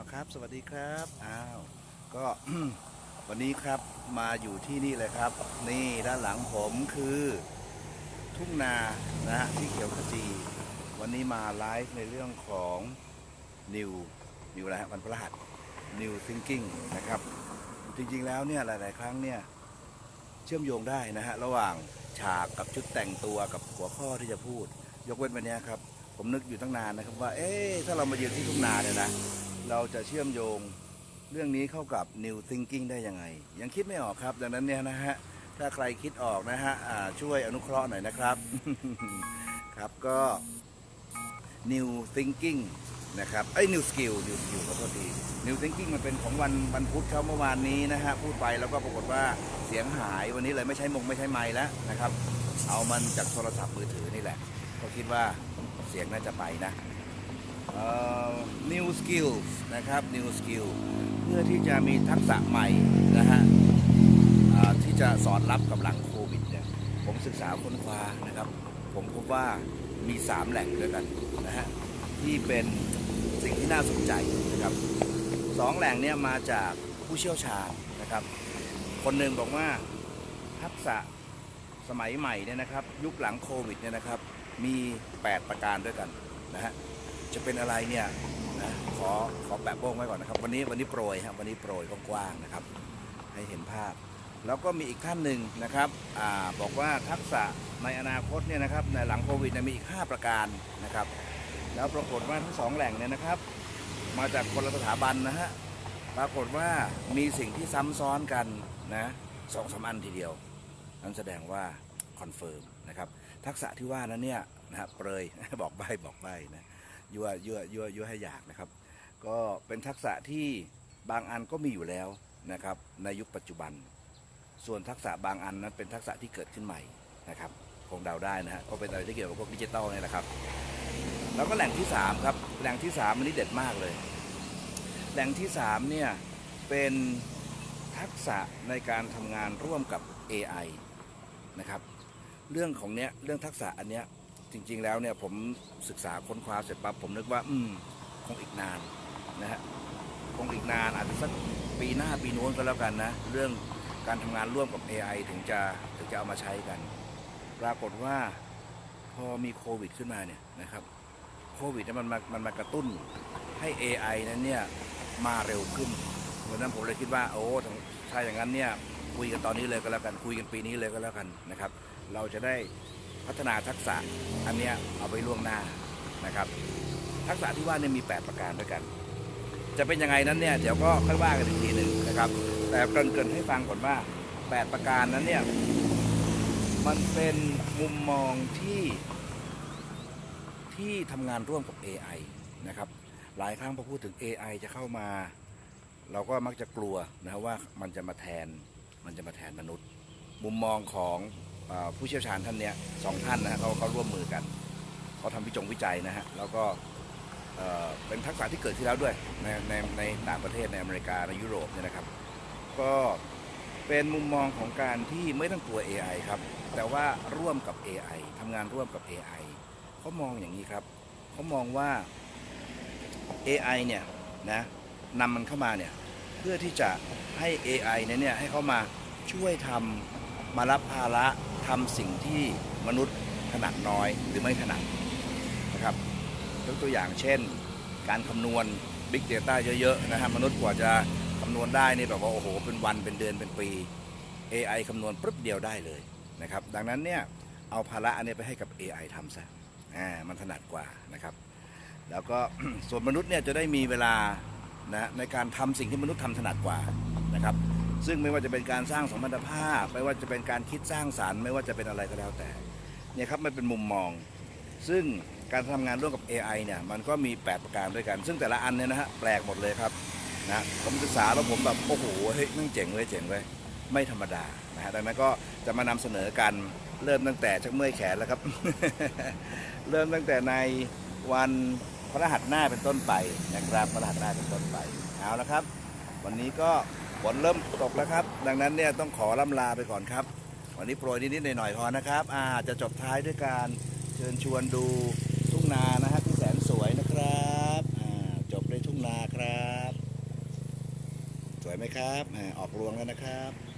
าวครับ สวัสดีครับอ้าวก็วันนี้ครับมาอยู่ที่นี่เลยครับ นี่ด้านหลังผมคือทุ่งนานะฮะที่เขียวขจี วันนี้มาไลฟ์ในเรื่องของ New New อะไรฮะวันพฤหัส New Thinking นะครับ จริงๆแล้วเนี่ยหลาย ๆ ครั้งเนี่ยเชื่อมโยงได้นะฮะระหว่างฉากกับชุดแต่งตัวกับหัวข้อที่จะพูด ยกเว้นวันนี้ครับผมนึกอยู่ตั้งนานนะครับว่า เอ๊ะ ถ้าเรามายืนที่ทุ่งนาเนี่ยนะ เราจะเชื่อมโยงเรื่องนี้เข้ากับ New Thinking ได้ยังไง ยังคิดไม่ออกครับ ดังนั้นเนี่ยนะฮะ ถ้าใครคิดออกนะฮะช่วยอนุเคราะห์หน่อยนะครับ ครับก็ New Thinking นะครับไอ้ New Skill New Skill ขอโทษที New Thinking มันเป็นของวันวันพุธเขาเมื่อวานนี้นะฮะ พูดไปแล้วก็ปรากฏว่าเสียงหายวันนี้เลยไม่ใช้มงไม่ใช้ไม้แล้วนะครับ เอามันจากโทรศัพท์มือถือนี่แหละ ก็คิดว่าเสียงน่าจะไปนะ New Skills นะครับ New Skill เพื่อที่จะมีทักษะใหม่นะฮะที่จะสอนรับกับหลังโควิดเนี่ยผมศึกษาค้นคว้านะครับ ผมพบว่ามี 3 แหล่งด้วยกันนะฮะที่เป็นสิ่งที่น่าสนใจนะครับสองแหล่งเนี่ยมาจากผู้เชี่ยวชาญนะครับ คนหนึ่งบอกว่าทักษะสมัยใหม่เนี่ยนะครับ ยุคหลังโควิดเนี่ยนะครับ มี 8 ประการด้วยกันนะฮะ จะเป็นอะไรเนี่ยนะขอขอแปะโป้งไว้ก่อนนะครับ วันนี้วันนี้โปรยครับวันนี้โปรยกว้างๆนะครับ ให้เห็นภาพ แล้วก็มีอีกท่านหนึ่งนะครับอบอกว่าทักษะในอนาคตเนี่ยนะครับในหลังโควิดมีอีก 5 ประการนะครับ แล้วปรากฏว่าทั้งสองแหล่งเนี่ยนะครับ มาจากคนละสถาบันนะฮะปรากฏว่ามีสิ่งที่ซ้ำซ้อนกันนะสองสามอันทีเดียว นั่นแสดงว่าคอนเฟิร์มนะครับ ทักษะที่ว่านั้นเนี่ยนะครับเปรยบอกใบบอกใบนะ ยั่วยั่วยั่วยั่วให้อยากนะครับ ก็เป็นทักษะที่บางอันก็มีอยู่แล้วนะครับ ในยุคปัจจุบัน ส่วนทักษะบางอันนั้นเป็นทักษะที่เกิดขึ้นใหม่นะครับคงเดาได้นะฮะก็เป็นอะไรที่เกี่ยวกับพวกดิจิตอลนี่แหละครับ แล้วก็แหล่งที่สามครับแหล่งที่สามอันนี้เด็ดมากเลย แหล่งที่สามเนี่ยเป็นทักษะในการทำงานร่วมกับ AI นะครับ เรื่องของเนี้ยเรื่องทักษะอันเนี้ย จริง ๆ แล้วเนี่ยผมศึกษาค้นคว้าเสร็จปั๊บผมนึกว่า อืมคงอีกนานนะฮะคงอีกนานอาจจะสักปีหน้าปีโน้นก็แล้วกันนะ เรื่องการทำงานร่วมกับ AI ถึงจะถึงจะเอามาใช้กัน ปรากฏว่าพอมีโควิดขึ้นมาเนี่ยนะครับโควิดเนี่ยมันมามันมากระตุ้นให้ AI นั้นเนี่ยมาเร็วขึ้นเพราะฉะนั้นผมเลยคิดว่าโอ้ถ้าอย่างนั้นเนี่ยคุยกันตอนนี้เลยก็แล้วกันคุยกันปีนี้เลยก็แล้วกันนะครับ เราจะได้ พัฒนาทักษะอันนี้เอาไว้ล่วงหน้านะครับ ทักษะที่ว่าเนี่ยมี 8 ประการด้วยกัน จะเป็นยังไงนั้นเนี่ยเดี๋ยวก็ค่อยว่ากันอีกทีหนึ่งนะครับ แต่เกรินๆให้ฟังก่อนว่า 8 ประการนั้นเนี่ยมันเป็นมุมมองที่ที่ทำงานร่วมกับ AI นะครับ หลายครั้งพอพูดถึง AI จะเข้ามา เราก็มักจะกลัวนะว่ามันจะมาแทนมันจะมาแทนมนุษย์ มุมมองของ ผู้เชี่ยวชาญท่านเนี้ยสองท่านนะฮะเขาเขาร่วมมือกันเขาทำวิจงวิจัยนะฮะแล้วก็เอ่อเป็นทักษะที่เกิดขึ้นแล้วด้วยในในในต่างประเทศในอเมริกาในยุโรปเนี่ยนะครับ ก็เป็นมุมมองของการที่ไม่ต้องกลัว AI ครับ แต่ว่าร่วมกับ AI ทำงานร่วมกับ AI เขามองอย่างนี้ครับ เขามองว่า AI เนี่ยนะนำมันเข้ามาเนี่ยเพื่อที่จะให้ AI เนี่ยเนี่ยให้เขามาช่วยทำมารับภาระ ทำสิ่งที่มนุษย์ถนัดน้อยหรือไม่ถนัดนะครับยกตัวอย่างเช่น การคำนวณ Big Data เยอะๆนะฮะมนุษย์กว่าจะคำนวณได้นี่แบบว่าโอ้โหเป็นวันเป็นเดือนเป็นปี AI คำนวณปุ๊บเดียวได้เลยนะครับดังนั้นเนี่ยเอาภาระอันนี้ไปให้กับ AI ทำซะอ่ามันถนัดกว่านะครับ แล้วก็ส่วนมนุษย์เนี่ยจะได้มีเวลานะในการทำสิ่งที่มนุษย์ทำถนัดกว่านะครับ ซึ่งไม่ว่าจะเป็นการสร้างสมรรถภาพ ไม่ว่าจะเป็นการคิดสร้างสารรค์ ไม่ว่าจะเป็นอะไรก็แล้วแต่เนี่ยครับมันเป็นมุมมอง ซึ่งการทำงานร่วมกับ AI เนี่ยมันก็มี 8 ประการด้วยกัน ซึ่งแต่ละอันเนี่ยนะฮะแปลกหมดเลยครับนะผมศึกษาแล้วผมแบบโอ้โหเฮ้ยนั่งเจ๋งเว้ยเจ๋งเว้ยไม่ธรรมดานะฮะดังนั้นก็จะมานำเสนอกันเริ่มตั้งแต่ชักเมื่อยแขนแล้วครับ เริ่มตั้งแต่ในวันพระรหัสหน้าเป็นต้นไปนะครับพระรหัสหน้าเป็นต้นไปเอาละครับ วันนี้ก็ ฝนเริ่มตกแล้วครับ ดังนั้นเนี่ยต้องขอล่ำลาไปก่อนครับ วันนี้โปรยนิดๆหน่อยๆพอนะครับอาจะจบท้ายด้วยการเชิญชวนดูทุ่งนานะฮะที่แสนสวยนะครับจบด้วยทุ่งนาครับ สวยไหมครับอออกรวงแล้วนะครับ